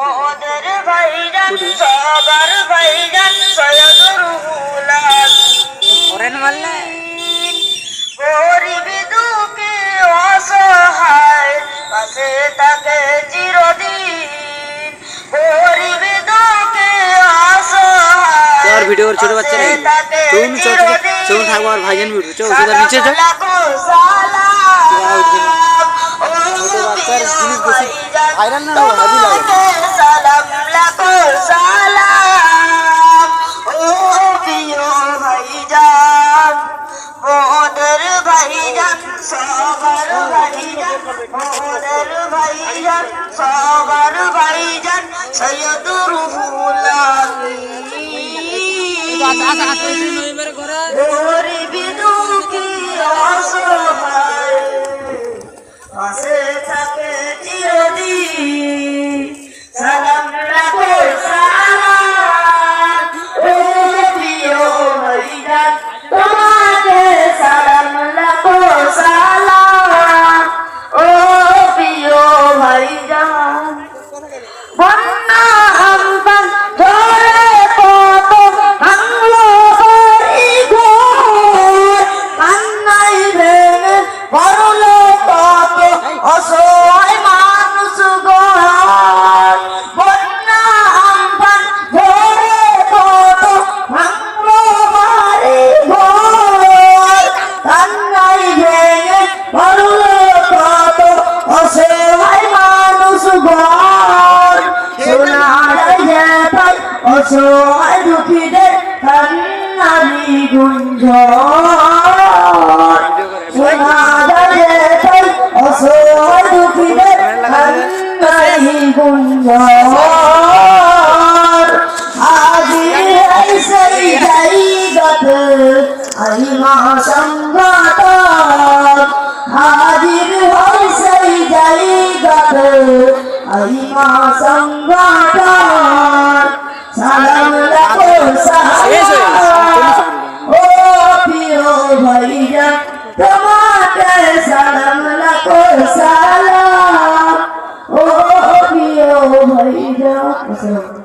মোদের ভাইজান সবার ভাইজান সৈয়দুর হুলাল ফরেন মারলে গরিব দুঃখী অসহায় পাশে তাকে চিরদিন। গরিব দুঃখী অসহায় তোর ভিডিও করে ছোট বাচ্চা নাই। পাশে তাকে চৌন চল চিরদিন। আর ভাইজান ভিডিও চল ওষুধ নিচে চল ছোট বাচ্চার জিনিস বেশি ভাইরাল না হওয়া হেভি লাগে সালাম লাখো সালাম ও প্রিয় ভাইজান মোদের ভাইজান সবার ভাইজান মোদের ভাইজান সবার ভাইজান সৈয়দুর গরিব দুঃখী দুঃখীদের কান্নারি গুঞ্জন। সোনা যেতাই অসহায় দুঃখীদের কান্নারি গুঞ্জন। আজি সেই জায়গাত হাজির হই সেই জায়গাত আই মা সালাম ও প্রিয় ভাইয়া